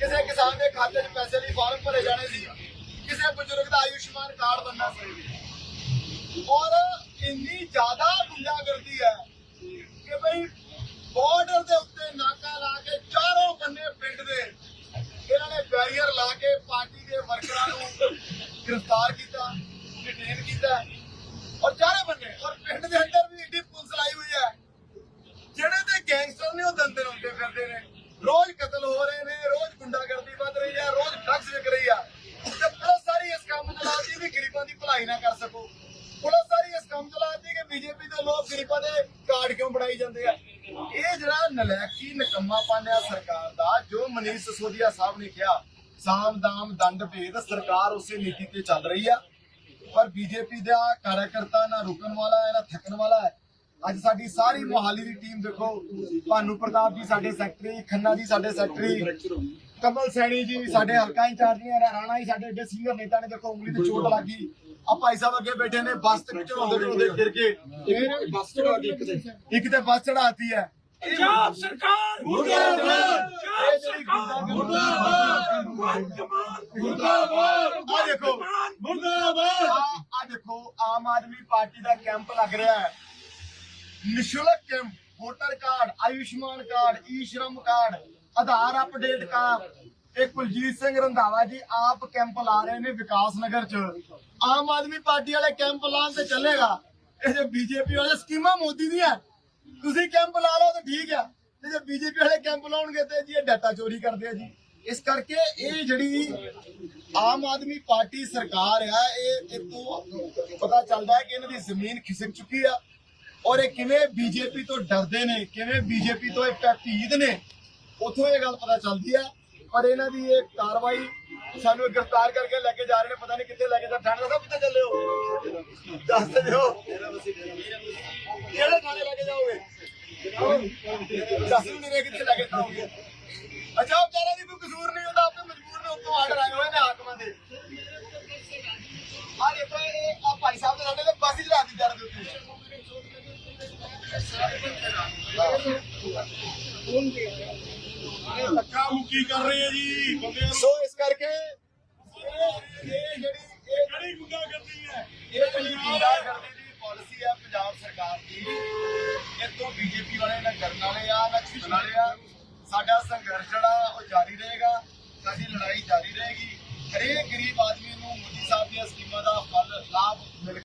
ਕਿਸੇ ਕਿਸਾਨ ਦੇ ਖਾਤੇ 'ਚ ਪੈਸੇ ਲਈ ਫਾਰਮ ਭਰੇ ਜਾਣੇ ਸੀ, ਕਿਸੇ ਬਜ਼ੁਰਗ ਦਾ ਆਯੁਸ਼ਮਾਨ ਕਾਰਡ ਬਣਨਾ ਸੀ। ਔਰ ਇੰਨੀ ਜ਼ਿਆਦਾ ਗੁੰਡਾਗਰਦੀ ਹੈ ਕਿ ਭਈ ਬਾਰਡਰ ਦੇ ਉੱਤੇ ਨਾਕਾ ਲਾ ਕੇ ਚਾਰੋਂ ਬੰਨੇ ਪਿੰਡ ਦੇ ਇਹਨਾਂ ਨੇ ਬੈਰੀਅਰ ਲਾ ਕੇ ਪਾਰਟੀ ਦੇ ਵਰਕਰਾਂ ਨੂੰ ਗ੍ਰਿਫਤਾਰ ਕੀਤਾ ਡਿਟੇਨ ਕੀਤਾ। ਔਰ ਚਾਰੇ ਬੰਨੇ, ਔਰ ਪਿੰਡ ਦੇ ਅੰਦਰ ਵੀ ਏਡੀ ਪੁਲਿਸ ਲਾਈ ਹੋਈ ਹੈ। ਜਿਹੜੇ ਤੇ ਗੈਂਗਸਟਰ ਨੇ ਉਹ ਦੰਦੇ ਰੋਂਦੇ ਫਿਰਦੇ ਨੇ, ਰੋਜ਼ ਕਤਲ ਹੋ ਰਹੇ ਨੇ। ਗੁੰਡਾਗਰਦੀ ਵੱਧ ਰਹੀ ਹੈ ਰੋਜ਼ ਡਰੱਗਸ ਵਿਕ ਰਹੀ ਆ। ਤੇ ਪੁਲਿਸ ਸਾਰੀ ਇਸ ਕੰਮ ਚ ਵੀ ਗਰੀਬਾਂ ਦੀ ਭਲਾਈ ਨਾ ਕਰ ਸਕੋ। ਪੁਲਿਸ ਸਾਰੀ ਇਸ ਕੰਮ ਚ ਕਿ ਬੀਜੇਪੀ ਦੇ ਲੋਕ ਗਰੀਬਾਂ ਦੇ ਕਾਰਡ ਕਿਉਂ ਬਣਾਈ ਜਾਂਦੇ ਆ? ਇਹ ਜਿਹੜਾ ਨਲਾਇਕੀ ਨਕੰਮਾ ਪਾਣਿਆ ਸਰਕਾਰ ਦਾ, ਜੋ ਮਨੀਸ਼ ਸਸੋਦੀਆ ਸਾਹਿਬ ਨੇ ਕਿਹਾ, ਸਾਮ ਦਾਮ ਦੰਡ ਭੇਦ, ਸਰਕਾਰ ਉਸੇ ਨੀਤੀ ਤੇ ਚੱਲ ਰਹੀ ਆ। ਪਰ ਬੀਜੇਪੀ ਦਾ ਕਾਰਜਕਰਤਾ ਨਾ ਰੁਕਣ ਵਾਲਾ ਹੈ, ਨਾ ਥੱਕਣ ਵਾਲਾ ਹੈ। ਅੱਜ ਸਾਡੀ ਸਾਰੀ ਮੋਹਾਲੀ ਦੀ ਟੀਮ ਦੇਖੋ, ਭਾਨੂ ਪ੍ਰਤਾਪ ਜੀ ਸਾਡੇ ਸੈਕਟਰੀ, ਖੰਨਾ ਜੀ ਸਾਡੇ ਸੈਕਟਰੀ ਕਮਲ ਸੈਣੀ ਜੀ ਸਾਡੇ ਹਲਕਾ ਇੰਚਾਰਜ ਨੇ ਰਾਣਾ ਜੀ ਸਾਡੇ ਏਡੇ ਸੀਨੀਅਰ ਨੇਤਾ ਨੇ ਦੇਖੋ ਉਂਗਲੀ ਤੇ ਚੋਟ ਲੱਗੀ ਆ ਭਾਈ ਸਾਹਿਬ ਅੱਗੇ ਬੈਠੇ ਨੇ ਬੱਸ ਤੇ ਚੜਾਉਂਦੇ ਚੜਾਉਂਦੇ ਗਿਰ ਕੇ ਬੱਸ ਚੜਾ ਕੇ ਇੱਕ ਤੇ ਇੱਕ ਤੇ ਬੱਸ ਚੜਾਤੀ ਹੈ ਪੰਜਾਬ ਸਰਕਾਰ ਮੁਰਦਾਬਾਦ। ਪੰਜਾਬ ਸਰਕਾਰ ਮੁਰਦਾਬਾਦ। ਮੁਰਦਾਬਾਦ ਆ ਦੇਖੋ ਮੁਰਦਾਬਾਦ ਆ ਦੇਖੋ ਆਮ ਆਦਮੀ ਪਾਰਟੀ ਦਾ ਕੈਂਪ ਲੱਗ ਰਿਹਾ ਹੈ ਨਿਸ਼ੁਲਕ camp voter card Ayushman card E Shram card Aadhaar update card ਇਹ ਕੁਲਜੀਤ ਸਿੰਘ ਰੰਧਾਵਾ ਜੀ ਆਪ ਕੈਂਪ ਲਾ ਰਹੇ ਨੇ ਵਿਕਾਸ ਨਗਰ ਚ। ਆਮ ਆਦਮੀ ਪਾਰਟੀ ਵਾਲੇ ਕੈਂਪ ਲਾਉਣ ਤੇ ਚੱਲੇਗਾ। ਇਹ ਜੋ ਬੀਜੇਪੀ ਵਾਲੇ ਸਕੀਮਾਂ ਮੋਦੀ ਦੀਆਂ। ਤੁਸੀਂ ਕੈਂਪ ਲਾ ਲਓ ਤਾਂ ਠੀਕ ਆ। ਤੇ ਜੇ ਬੀਜੇਪੀ ਵਾਲੇ ਕੈਂਪ ਲਾਉਣਗੇ ਤੇ ਜੀ ਇਹ ਡਾਟਾ ਚੋਰੀ ਕਰਦੇ ਆ ਜੀ। ਇਸ ਕਰਕੇ ਇਹ ਜਿਹੜੀ ਆਮ ਆਦਮੀ ਪਾਰਟੀ ਸਰਕਾਰ ਆ, ਇਹ ਇਹ ਤੋਂ ਪਤਾ ਚੱਲਦਾ ਹੈ ਕਿ ਇਹਨਾਂ ਦੀ ਜ਼ਮੀਨ ਖਿਸਕ ਚੁੱਕੀ ਆ। ਔਰ ਇਹ ਕਿਵੇਂ ਬੀਜੇਪੀ ਤੋਂ ਡਰਦੇ ਨੇ, ਕਿਵੇਂ ਬੀਜੇਪੀ ਤੋਂ ਇਹ ਭੀਦ ਨੇ ਉਥੋਂ ਇਹ ਗੱਲ ਪਤਾ ਚੱਲਦੀ ਹੈ ਪਰ ਇਹਨਾਂ ਦੀ ਇਹ ਕਾਰਵਾਈ ਸਾਨੂੰ ਗ੍ਰਿਫਤਾਰ ਕਰਕੇ ਲੈ ਕੇ ਜਾ ਰਹੇ ਨੇ, ਪਤਾ ਨਹੀਂ ਕਿੱਥੇ ਲੈ ਕੇ ਜਾ ਥਾਣੇ ਦਾ ਕਿੱਥੇ ਚੱਲੇ ਹੋ? ਦੱਸ ਦਿਓ। ਕਿਹੜੇ ਥਾਣੇ ਲੈ ਕੇ ਜਾਓਗੇ? ਦੱਸ ਨੂੰ ਮੇਰੇ ਕਿੱਥੇ ਲੈ ਕੇ ਜਾਓਗੇ। ਅੱਛਾ, ਉਹ ਵਿਚਾਰਾ ਦੀ ਕੋਈ ਕਸੂਰ ਨਹੀਂ ਹੁੰਦਾ ਆਪੇ ਮਜਬੂਰ ਨੇ, ਉੱਤੋਂ ਆਰਡਰ ਆਏ ਹੋਏ ਨੇ ਹਾਕਮਾਂ ਦੇ। ਆ ਦੇਖੋ ਇਹ ਆ ਭਾਈ ਸਾਹਿਬ ਦੇ ਸਾਡੇ ਬਾਸੀ ਚੜਾ ਦਿੱਤੀ ਜੜ ਦੇ ਉੱਤੇ। ਧੱਕਾ ਮੁੱਕੀ ਕਰ ਰਹੇ ਆ ਜੀ ਬੰਦੇ ਸੋ ਇਸ ਕਰਕੇ ਇਹ ਜਿਹੜੀ ਇਹ ਕਿਹੜੀ ਗੁੰਡਾ ਕਰਦੀ ਹੈ ਇਹ ਜਿਹੜੀ ਗੁੰਡਾਗਰਦੀ ਦੀ ਪਾਲਿਸੀ ਹੈ ਪੰਜਾਬ ਸਰਕਾਰ ਦੀ ਇਹ ਤੋਂ ਬੀਜੇਪੀ ਵਾਲੇ ਨਾ ਕਰਨ ਵਾਲੇ ਆ ਨਾ ਛੁੱਟਣ ਵਾਲੇ ਆ। ਸਾਡਾ ਸੰਘਰਸ਼ ਜਿਹੜਾ ਉਹ ਜਾਰੀ ਰਹੇਗਾ। ਸਾਡੀ ਲੜਾਈ ਜਾਰੀ ਰਹੇਗੀ। ਹਰੇਕ ਗਰੀਬ ਆਦਮੀ ਨੂੰ ਮੋਦੀ ਸਾਹਿਬ ਦੀਆਂ ਸਕੀਮਾਂ ਦਾ ਫਲ ਲਾਭ ਮਿਲ